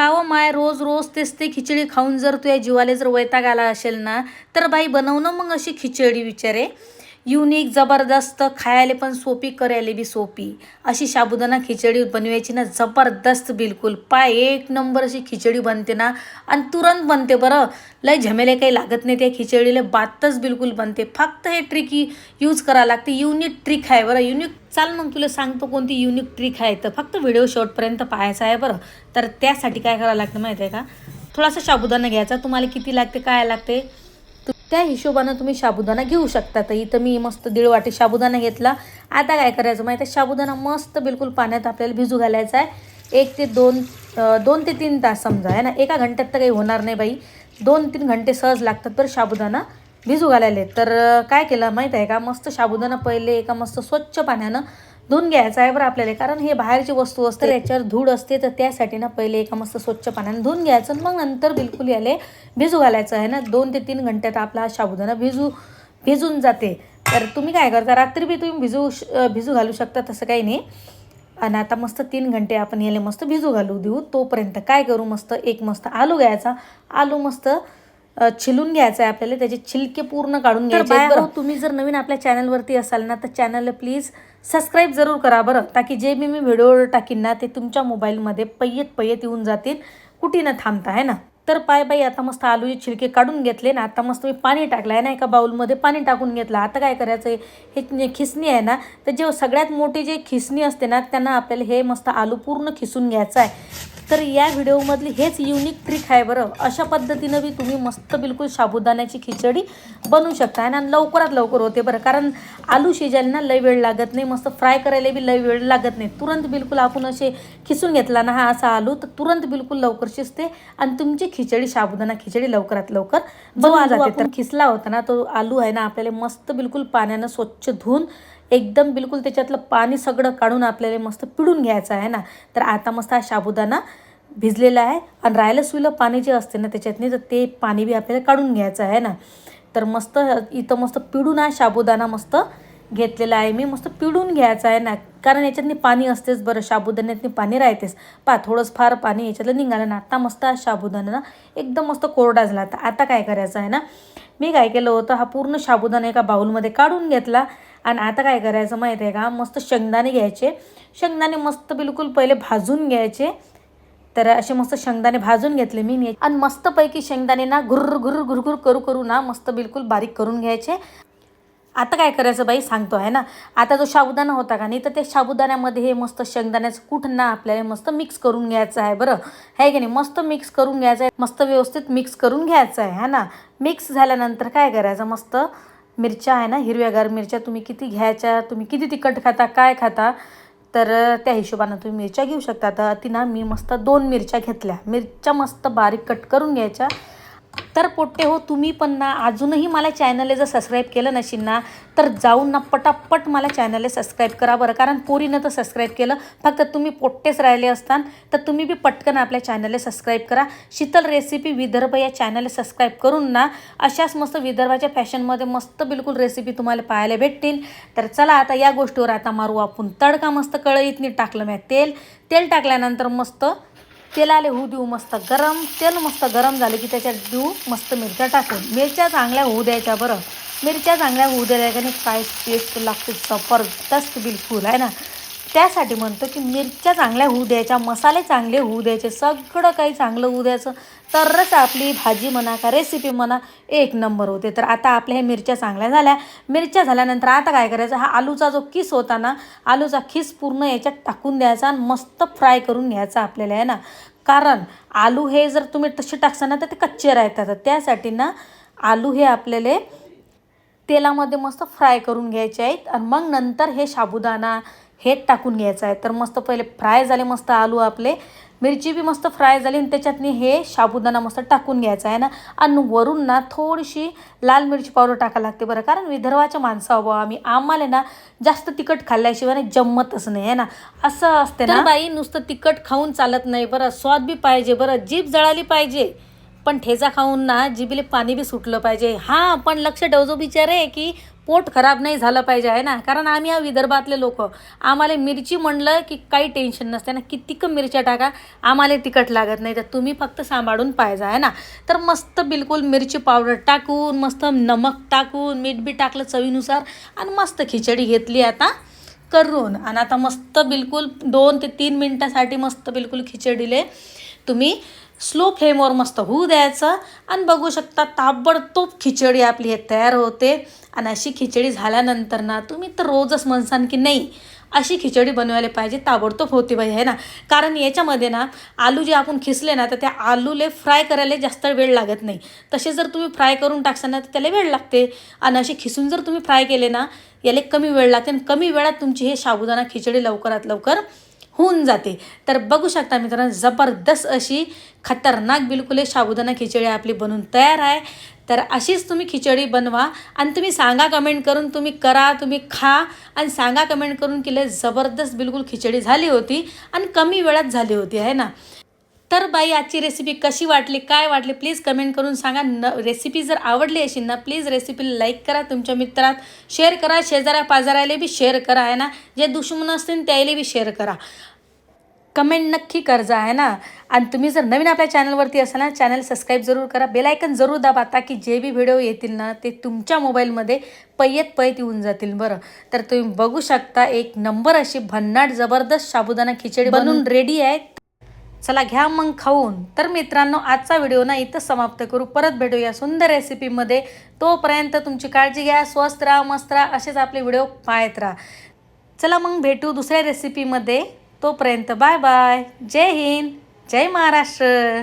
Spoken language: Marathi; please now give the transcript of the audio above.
कावं माय रोज रोज तेच ते खिचडी खाऊन जर तुझ्या जीवाला जर वैताग आला असेल ना तर बाई बनवणं मग अशी खिचडी विचारे. युनिक जबरदस्त खायला पण सोपी करायला बी सोपी. अशी साबुदाणा खिचडी बनवायची ना जबरदस्त बिलकुल. पाय एक नंबर अशी खिचडी बनते ना आणि तुरंत बनते बरं. लय झमेले काही लागत नाही त्या खिचडीला बातच बिलकुल बनते. फक्त हे ट्रिक यूज करावं लागते. युनिक ट्रिक आहे बरं. युनिक चाल मग तुला सांगतो कोणती युनिक ट्रिक आहे तर. फक्त व्हिडिओ शॉर्टपर्यंत पाहायचा आहे बरं. तर त्यासाठी काय करावं लागतं माहिती आहे का? थोडासा साबुदाणा घ्यायचा. तुम्हाला किती लागते काय लागते? त्या हिशोबानं तुम्ही साबुदाणा घेऊ शकता. तर इथं मी मस्त दीड वाटी साबुदाणा घेतला. आता काय करायचं माहिती आहे साबुदाणा मस्त बिलकुल पाण्यात आपल्याला भिजू घालायचा आहे. एक ते दोन दोन ते तीन तास समजा आहे ना? एका घंट्यात तर काही होणार नाही बाई. दोन तीन घंटे सहज लागतात बरं साबुदाणा भिजू घालायला. तर काय केलं माहीत आहे का? मस्त साबुदाणा पहिले एका मस्त स्वच्छ पाण्यानं धुवून घ्यायचं आहे बरं आपल्याला. कारण हे बाहेरची वस्तू असते याच्यावर धूळ असते तर त्यासाठी ना पहिले एका मस्त स्वच्छ पाण्याने धुवून घ्यायचं मग नंतर बिलकुल याले भिजू घालायचं आहे ना. दोन ते तीन घंट्यात आपला हा साबुदाणा भिजू भिजून जाते. तर तुम्ही काय करता रात्री बी तुम्ही भिजू भिजू घालू शकता तसं काही नाही. आणि आता मस्त तीन घंटे आपण याला मस्त भिजू घालू देऊ. तोपर्यंत काय करू मस्त एक मस्त आलू घ्यायचा. आलू मस्त छिलून घ्यायचं आहे आपल्याला त्याचे छिलके पूर्ण काढून घ्यायचे बरं. तुम्ही जर नवीन आपल्या चॅनलवरती असाल ना तर चॅनलला प्लीज सबस्क्राईब जरूर करा बरं. ताकी जे मी मी व्हिडिओ टाकीन ना ते तुमच्या मोबाईलमध्ये पय्यत पय्यत येऊन जातील. कुठे न थांबता आहे ना? तर पाय बाई आता मस्त आलूचे छिलके काढून घेतले ना आता मस्त मी पाणी टाकलं आहे ना एका बाउलमध्ये पाणी टाकून घेतलं. आता काय करायचं आहे हे खिसणी आहे ना तर जे सगळ्यात मोठी जे खिसणी असते ना त्यांना आपल्याला हे मस्त आलू पूर्ण खिसून घ्यायचं आहे. तर या व्हिडिओमधली हेच युनिक ट्रिक आहे बरं. अशा पद्धतीनं बी तुम्ही मस्त बिलकुल साबुदाण्याची खिचडी बनवू शकता. आणि लवकरात लवकर होते बरं. कारण आलू शिजायला ना लय वेळ लागत नाही. मस्त फ्राय करायला बी लय वेळ लागत नाही. तुरंत बिलकुल आपण असे खिसून घेतला ना हा असा आलू तर तुरंत बिलकुल लवकर शिजते. आणि तुमची खिचडी साबुदाणा खिचडी लवकरात लवकर बनवा जाते. तर खिसला होता ना तो आलू आहे ना आपल्याला मस्त बिलकुल पाण्यानं स्वच्छ धुवून एकदम बिलकुल त्याच्यातलं पाणी सगळं काढून आपल्याला मस्त पिळून घ्यायचं आहे ना. तर आता मस्त हा साबुदाणा भिजलेलं आहे आणि राहिलं सुईलं पाणी जे असते ना त्याच्यातनी तर ते पाणी बी आपल्याला काढून घ्यायचं आहे ना. तर मस्त इथं मस्त पिळून आहे साबुदाणा मस्त घेतलेला आहे मी. मस्त पिळून घ्यायचं आहे ना. कारण याच्यातनी पाणी असतेच बरं साबुदाण्यातनी पाणी राहतेच. पा थोडंच फार पाणी याच्यातलं निघालं ना आता मस्त साबुदाणा ना एकदम मस्त कोरडा झाला. आता आता काय करायचं आहे ना? मी काय केलं होतं हा पूर्ण साबुदाणा एका बाउलमध्ये काढून घेतला. आणि आता काय करायचं माहिती आहे का? मस्त शेंगदाणे घ्यायचे. शेंगदाणे मस्त बिलकुल पहिले भाजून घ्यायचे. तर असे मस्त शेंगदाणे भाजून घेतले मी. आणि मस्तपैकी शेंगदाणे ना घुर घुर घुरघुर करू करू ना मस्त बिलकुल बारीक करून घ्यायचे. आता काय करायचं बाई? सांगतो आहे ना? आता जो साबुदाणा होता का नाही तर त्या साबुदाण्यामध्ये हे मस्त शेंगदाण्याचं कूट ना आपल्याला मस्त मिक्स करून घ्यायचं आहे बरं. आहे की नाही? मस्त मिक्स करून घ्यायचं आहे मस्त व्यवस्थित मिक्स करून घ्यायचं आहे ना? मिक्स झाल्यानंतर काय करायचं? मस्त मिरच्या आहे ना हिरव्यागार मिरच्या तुम्ही किती घ्यायच्या तुम्ही किती तिखट खाता काय खाता? तर त्या हिशोबानं तुम्ही मिरच्या घेऊ शकता. तर तिनं मी मस्त दोन मिरच्या घेतल्या. मिरच्या मस्त बारीक कट करून घ्यायच्या. तर पोट्टे हो तुम्ही पण ना अजूनही मला चॅनलला जर सबस्क्राईब केलं नशील ना तर जाऊन ना पटापट मला चॅनलला सबस्क्राईब करा बरं. कारण पोरीनं तर सबस्क्राईब केलं फक्त तुम्ही पोट्टेच राहिले असतान तर तुम्ही बी पटकन आपल्या चॅनलला सबस्क्राईब करा. शीतल रेसिपी विदर्भ या चॅनलला सबस्क्राईब करून ना अशाच मस्त विदर्भाच्या फॅशनमध्ये मस्त बिलकुल रेसिपी तुम्हाला पाहायला भेटतील. तर चला आता या गोष्टीवर आता मारू आपण. तडका मस्त कळईतनी टाकलं मी तेल. तेल टाकल्यानंतर मस्त तेलाले होऊ देऊ मस्त गरम तेल मस्त गरम झालं की त्याच्यात देऊ मस्त मिरच्या टाकून. मिरच्या चांगल्या होऊ द्यायच्या बरं. मिरच्या चांगल्या होऊ द्यायला का नाही काय टेस्ट लागते जबरदस्त बिलकुल आहे ना? त्यासाठी म्हणतो की मिरच्या चांगल्या होऊ द्यायच्या मसाले चांगले होऊ द्यायचे सगळं काही चांगलं होऊ द्यायचं. तरच आपली भाजी म्हणा का रेसिपी म्हणा एक नंबर होते. तर आता आपल्या ह्या मिरच्या चांगल्या झाल्या. मिरच्या झाल्यानंतर आता काय करायचं? हा आलूचा जो किस होता ना आलूचा खिस पूर्ण याच्यात टाकून द्यायचा आणि मस्त फ्राय करून घ्यायचा आपल्याला आहे ना? कारण आलू हे जर तुम्ही तसे टाकसा ना तर ते कच्चे राहतात. तर त्यासाठी ना आलू हे आपल्याला तेलामध्ये मस्त फ्राय करून घ्यायचे आहेत. आणि मग नंतर हे साबुदाणा हे टाकून घ्यायचं आहे. तर मस्त पहिले फ्राय झाले मस्त आलू आपले. मिरची बी मस्त फ्राय झाली आणि त्याच्यातनी हे साबुदाणा मस्त टाकून घ्यायचा आहे ना. आणि वरून ना थोडीशी लाल मिरची पावडर टाकायला लागते बरं. कारण विदर्भाच्या माणसं हवं आम्ही आम्हाला ना जास्त तिखट खाल्ल्याशिवाय ना जम्मतच नाही आहे ना. असं असते ना. बाई नुसतं तिखट खाऊन चालत नाही बरं. स्वाद बी पाहिजे बरं. जीभ जळाली पाहिजे. पण ठेचा खाऊन ना जिबीले पाणी बी सुटलं पाहिजे. हां पण लक्ष ठेवजो बिचारे की पोट खराब नाही झालं पाहिजे आहे ना? कारण आम्ही या विदर्भातले लोक. आम्हाला मिरची म्हणलं की काही टेन्शन नसते ना? कितीक मिरच्या टाका आम्हाला तिखट लागत नाही तर तुम्ही फक्त सांभाळून पाहिजे आहे ना? तर मस्त बिलकुल मिरची पावडर टाकून मस्त नमक टाकून मीठ बी टाकलं चवीनुसार आणि मस्त खिचडी घेतली आता करून. आणि आता मस्त बिलकुल दोन ते तीन मिनटासाठी मस्त बिलकुल खिचडीले तुम्ही स्लो फ्लेमवर मस्त होऊ द्यायचं. आणि बघू शकता ताबडतोब खिचडी आपली हे तयार होते. आणि अशी खिचडी झाल्यानंतर ना तुम्ही तर रोजच म्हणसान की नाही अशी खिचडी बनवायला पाहिजे ताबडतोब होते बाई आहे ना? कारण याच्यामध्ये ना आलू जे आपण खिसले ना तर त्या आलूले फ्राय करायला जास्त वेळ लागत नाही. तसे जर तुम्ही फ्राय करून टाकसान ना तर त्याला वेळ लागते. आणि असे खिसून जर तुम्ही फ्राय केले ना याला कमी वेळ लागते. आणि कमी वेळात तुमची हे साबुदाणा खिचडी लवकरात लवकर होऊन जाते. तर बघू शकता मित्रांनो जबरदस्त अशी खतरनाक बिलकुल हे साबुदाणा खिचडी आपली बनून तयार आहे. तर अशीच तुम्ही खिचडी बनवा आणि तुम्ही सांगा कमेंट करून तुम्ही करा तुम्ही खा आणि सांगा कमेंट करून की लय जबरदस्त बिलकुल खिचडी झाली होती आणि कमी वेळात झाली होती आहे ना? तर बाई आजची रेसिपी कशी वाटली काय वाटली प्लीज कमेंट करून सांगा. न रेसिपी जर आवडली असेल ना प्लीज रेसिपीला लाईक करा. तुमच्या मित्रात शेअर करा. शेजाऱ्या पाजाऱ्याला बी शेअर करा आहे ना? जे दुश्मन असतील त्याला बी शेअर करा. कमेंट नक्की करजा आहे ना? आणि तुम्ही जर नवीन आपल्या चॅनलवरती असाल ना चॅनल सबस्क्राईब जरूर करा. बेलायकन जरूर दाबा ताकी जे बी व्हिडिओ येतील ना ते तुमच्या मोबाईलमध्ये पयत पयत येऊन जातील बरं. तर तुम्ही बघू शकता एक नंबर अशी भन्नाट जबरदस्त साबुदाणा खिचडी बनून रेडी आहे. चला घ्या मग खाऊन. तर मित्रांनो आजचा व्हिडिओ ना इथं समाप्त करू. परत भेटूया सुंदर रेसिपीमध्ये तोपर्यंत तुमची काळजी घ्या स्वस्त राहा मस्त राहा असेच आपले व्हिडिओ पाहत राहा. चला मग भेटू दुसऱ्या रेसिपीमध्ये तोपर्यंत बाय बाय. जय हिंद. जय महाराष्ट्र.